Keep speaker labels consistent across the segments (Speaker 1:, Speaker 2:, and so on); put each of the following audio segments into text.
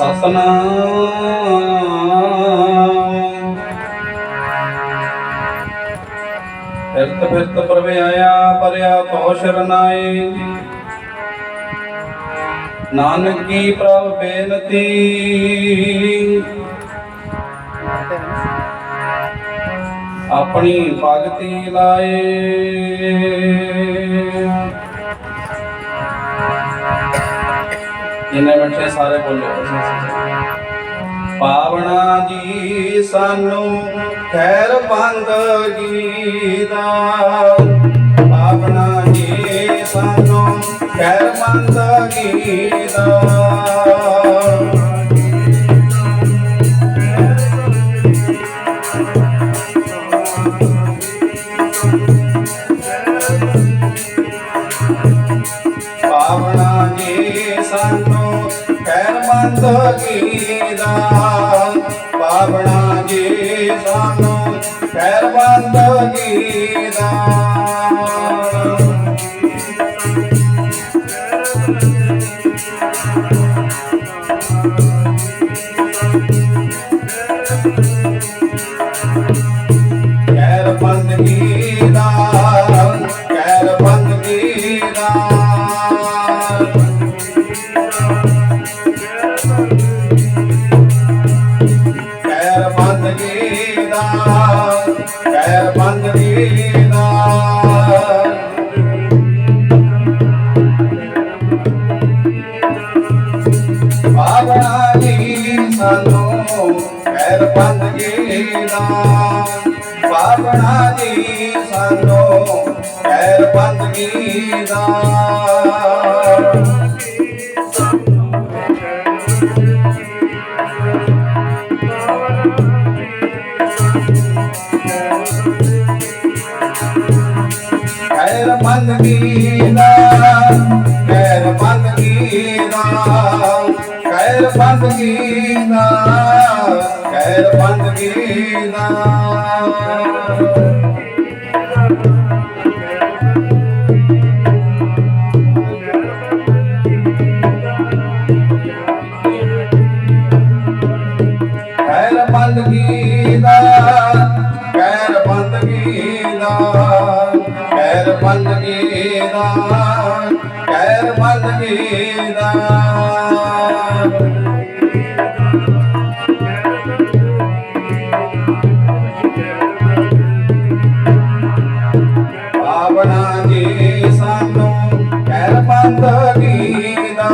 Speaker 1: ਸਤਨਾਮ। ਫਿਰਤ ਫਿਰਤ ਪ੍ਰਭ ਆਇਆ, ਪਰਿਆ ਤੋ ਸ਼ਰਨਾਏ ਨਾਨਕ ਕੀ ਪ੍ਰਭ ਬੇਨਤੀ। ਆਪਣੀ ਭਗਤੀ ਲਾਏ। ਜਿੰਨੇ ਬੈਠੇ ਸਾਰੇ ਬੋਲੇ। ਪਾਵਣਾ ਜੀ ਸਾਨੂੰ ਖੈਰ ਬੰਦਗੀ ਦਾ ਪਾਵਣਾ ਜੀ ਸਾਨੂੰ ਖੈਰ ਬੰਦਗੀ ਦਾ ਪਾਵਣਾ ਸੰਤ ਕੀਦਾ ਪਾਵਣਾ ਜੀ ਸਾਨੂੰ ਸਰਬੰਦ ਕੀਦਾ Thank you. ਨੂੰ ਐਰ ਬੰਦਗੀ ਦਾ ਬਾਬਣਾ ਜੀ ਸਾਨੂੰ ਐਰ ਬੰਦਗੀ ਦਾ Manda me ਬੰਦਗੀ ਨਾ ਗੈਰ ਬੰਦਗੀ ਨਾ ਗੈਰ ਬੰਦਗੀ ਨਾ ਨਾ ਸਾਨੂੰ ਖੈਰ ਬੰਦਗੀ ਦਾ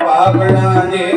Speaker 1: ਪਾਵਨਾ ਜੀ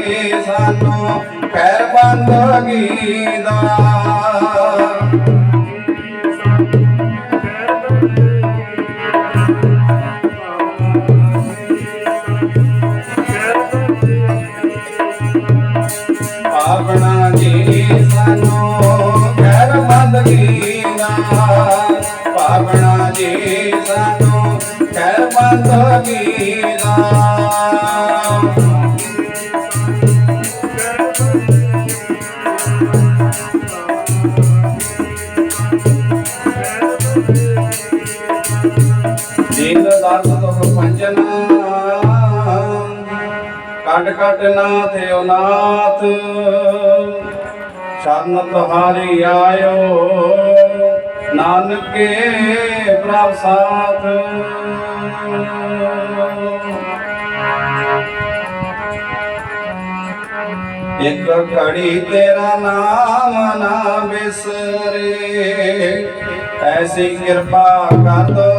Speaker 1: ਕੱਟ ਕੱਟ ਨਾ। ਥਿਓ ਨਾਥ। ਸ਼ਰਨ ਤੁਹਾਰੀ ਆਇਓ। ਨਾਨਕੇ ਪ੍ਰਭ ਸਾਥ। ਇੱਕ ਘੜੀ ਤੇਰਾ ਨਾਮ ਨਾ ਬਿਸਰੇ ਐਸੀ ਕਿਰਪਾ ਕਰ ਦੋ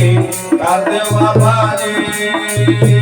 Speaker 2: cadê
Speaker 1: o abade?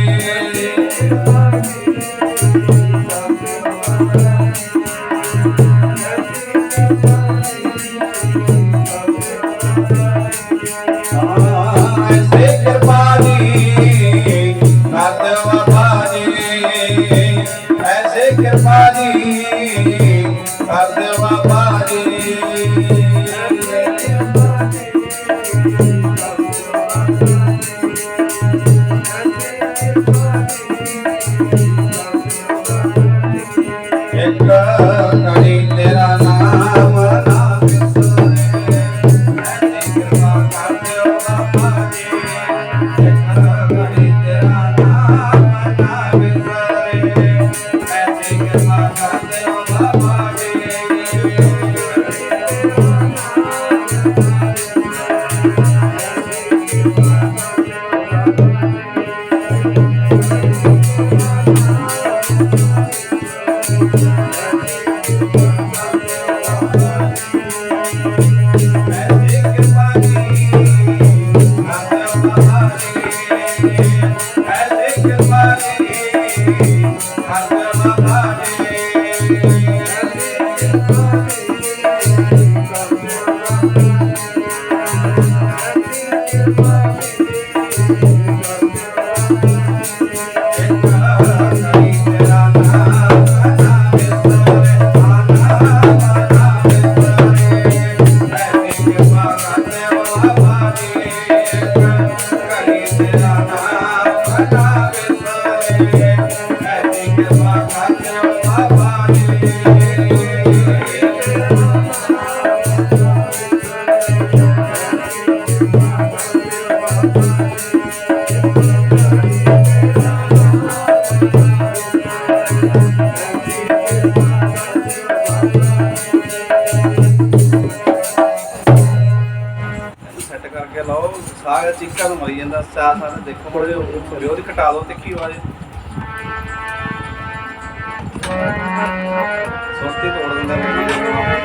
Speaker 1: Yeah. ਸਾਰਾ ਚੀਕਾਂ ਨੂੰ ਮਰੀ ਜਾਂਦਾ ਸਾਹ ਸਾਨੂੰ ਦੇਖੋ ਮੜੇ ਵਿਰੋਧ ਘਟਾ ਦਿਓ ਤੇ ਕੀ ਹੋਇਆ ਸੁਸਤੀ ਤੋੜ ਦਿੰਦਾ